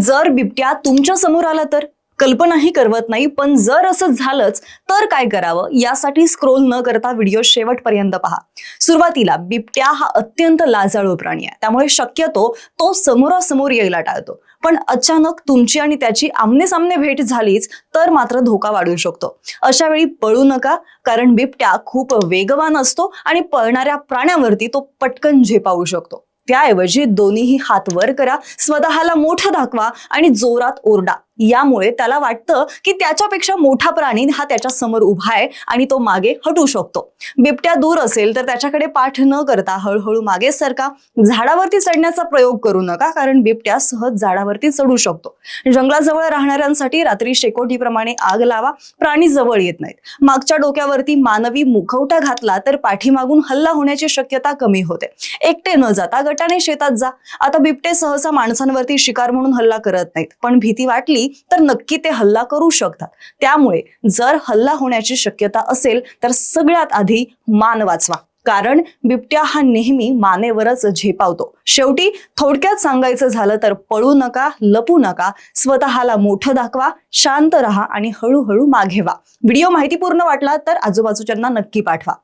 जर बिबट्या तुमच्यासमोर आला तर? कल्पनाही करवत नाही पण जर असं झालंच तर काय करावं? यासाठी स्क्रोल न करता व्हिडिओ शेवटपर्यंत पहा. सुरुवातीला बिबट्या हा अत्यंत लाजाळू प्राणी आहे. त्यामुळे शक्यतो तो समोरासमोर यायला टाळतो. पण अचानक तुमची आणि त्याची आमने सामने भेट झालीच तर मात्र धोका वाढू शकतो. अशा वेळी पळू नका कारण बिबट्या खूप वेगवान असतो आणि पळणाऱ्या प्राण्यावरती तो पटकन झेपावू शकतो. त्याऐवजी दोन्हीही हात वर करा. स्वतःला मोठं दाखवा आणि जोरात ओरडा. यामुळे त्याला वाटतं की त्याच्यापेक्षा मोठा प्राणी हा त्याच्यासमोर उभा आहे आणि तो मागे हटू शकतो. बिबट्या दूर असेल तर त्याच्याकडे पाठ न करता हळूहळू मागे सरका झाडावरती चढण्याचा प्रयोग करू नका कारण बिबट्या सहज झाडावरती चढू शकतो. जंगलाजवळ राहणाऱ्यांसाठी रात्री शेकोटीप्रमाणे आग लावा. प्राणी जवळ येत नाहीत. मागच्या डोक्यावरती मानवी मुखवटा घातला तर पाठीमागून हल्ला होण्याची शक्यता कमी होते. एकटे न जाता गटाने शेतात जा. आता बिबटे सहसा माणसांवरती शिकार म्हणून हल्ला करत नाहीत. पण भीती वाटली तर नक्की ते हल्ला करू शकतात. त्यामुळे जर हल्ला होण्याची शक्यता असेल तर सगळ्यात आधी मान वाचवा. कारण बिबट्या हा नेहमी मानेवरच झेपावतो. शेवटी थोडक्यात सांगायचं झालं तर पळू नका लपू नका स्वतःला मोठं दाखवा शांत रहा आणि हळूहळू मागे व्हा. व्हिडिओ माहितीपूर्ण वाटला तर आजूबाजूच्यांना नक्की पाठवा.